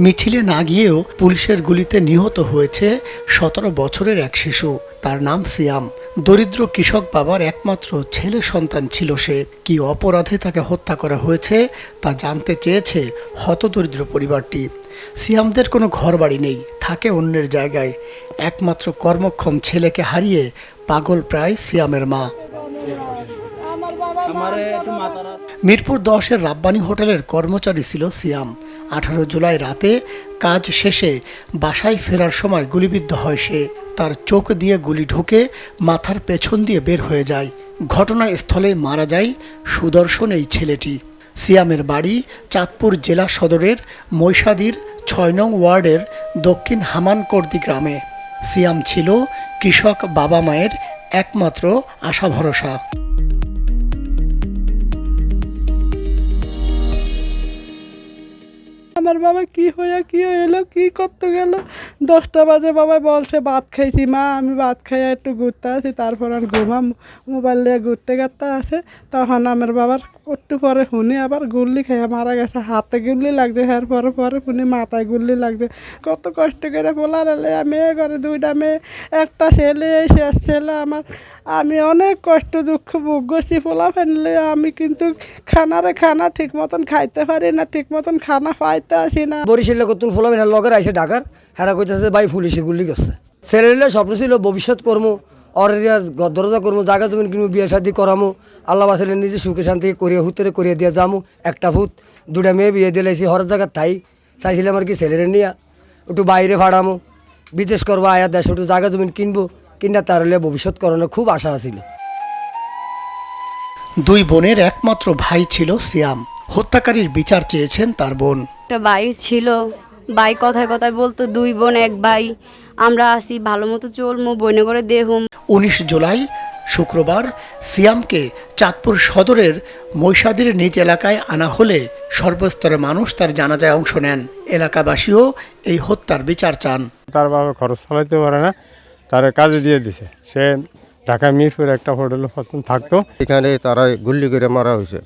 মিছিলে না গিয়েও পুলিশের গুলিতে নিহত হয়েছে সতেরো বছরের এক শিশু। তার নাম সিয়াম। দরিদ্র কৃষক বাবার একমাত্র ছেলে সন্তান ছিল সে। কি অপরাধে তাকে হত্যা করা হয়েছে তা জানতে চেয়েছে হতদরিদ্র পরিবারটি। সিয়ামদের কোনো ঘরবাড়ি নেই থাকে অন্যের জায়গায়। একমাত্র কর্মক্ষম ছেলেকে হারিয়ে পাগল প্রায় সিয়ামের মা। মিরপুর দশের রাব্বানি হোটেলের কর্মচারী ছিল সিয়াম। আঠারো জুলাই রাতে কাজ শেষে বাসায় ফেরার সময় গুলিবিদ্ধ হয় সে। তার চোখ দিয়ে গুলি ঢুকে, মাথার পেছন দিয়ে বের হয়ে যায়। ঘটনাস্থলে মারা যায় সুদর্শন এই ছেলেটি। সিয়ামের বাড়ি চাঁদপুর জেলা সদরের মৈশাদির ছয় নং ওয়ার্ডের দক্ষিণ হামানকর্দি গ্রামে। সিয়াম ছিল কৃষক বাবা মায়ের একমাত্র আশা ভরসা। আমার বাবা কি হইয়া কি এলো কি করতে গেল? দশটা বাজে বাবা বলছে, ভাত খাইছি মা, আমি ভাত খাইয়া একটু ঘুরতে আসি, তারপর আর ঘুমাম, মোবাইল নিয়ে ঘুরতে ঘুরতে আসে। তখন আমার বাবার একটু পরে শুনি আবার গুল্লি খাইয়া মারা গেছে। হাতে গুল্লি লাগছে, এর পরে পরে শুনি মাথায় গুল্লি লাগছে। কত কষ্ট করে বলার এলে মেয়ে করে দুইটা মেয়ে, একটা ছেলে শেষ ছেলে আমার। আমি অনেক কষ্ট, দুঃখ, ভোগ করছি পোলা ফেনলে আমি কিন্তু খানারে খানা ঠিক মতন খাইতে পারি না, ঠিক মতন খানা পাইতে আসি না। বরিশালে কতুন ফোলাম এনার লগের আইসে ঢাকার হেরা কইতেছে ভাই পুলিশে গুল্লি করছে। ছেলেলে স্বপ্ন ছিল ভবিষ্যৎ কর্ম। অরিয়া দরজা করব জায়গা জমিন কিনবো বিয়ে শাদি করামো আল্লাহ বাসালে নিজে সুখে শান্তি করিয়া হুতরে করিয়া দিয়া যামু একটা ভূত দুটা মেয়ে বিয়ে দিলাইছি হর জায়গার তাই চাইছিলাম আর কি ছেলেরে নিয়া একটু বাইরে ভাড়ামো বিদেশ করব আয়া দেশ একটু জায়গা জমিন কিনবো কিনা তার হলে ভবিষ্যৎ করানোর খুব আশা আছিল দুই বোনের একমাত্র ভাই ছিল সিয়াম হত্যাকারীর বিচার চেয়েছেন তার বোন একটা ভাই ছিল। ভাই কথায় কথায় বলতো দুই বোন এক ভাই। আমরা আসি ভালো মতো চলমু বইনে করে দেহুম। উনিশ জুলাই শুক্রবার সিয়ামকে চাঁদপুর সদরের মৈশাদির নিজ এলাকায় আনা হলে সর্বস্তরের মানুষ তার জানাজায় অংশ নেন। এলাকাবাসীও এই হত্যার বিচার চান। তার বাবা খরচ চালাইতে পারে না তার কাজে দিয়ে দিছে। সে ঢাকা মিরপুর একটা হোটেল থাকতো। এখানে তারা গুল্লি করে মারা হয়েছে।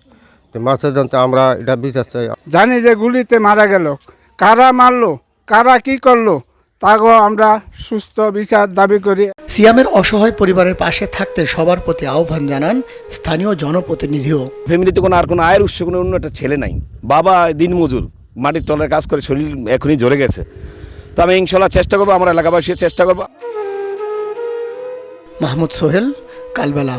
তো মাছের জানতে আমরা এটা বিচার চাই। জানি যে গুলিতে মারা গেল। কারা মারলো? কারা কি করল? তাকেও আমরা সুস্থ বিচার দাবি করি। সিয়ামের অসহায় পরিবারের পাশে থাকতে সবার প্রতি আহ্বান জানান স্থানীয় জনপ্রতিনিধিও। ফ্যামিলিতে কোনো আর কোনো আয়ের উৎস কোনো অন্য একটা ছেলে নাই। বাবা দিনমজুর মাটির তলের কাজ করে শরীর এখনই জ্বরে গেছে। তো আমি ইনশাল্লাহ চেষ্টা করব আমরা এলাকাবাসী চেষ্টা করব। মাহমুদ সোহেল কালবেলা।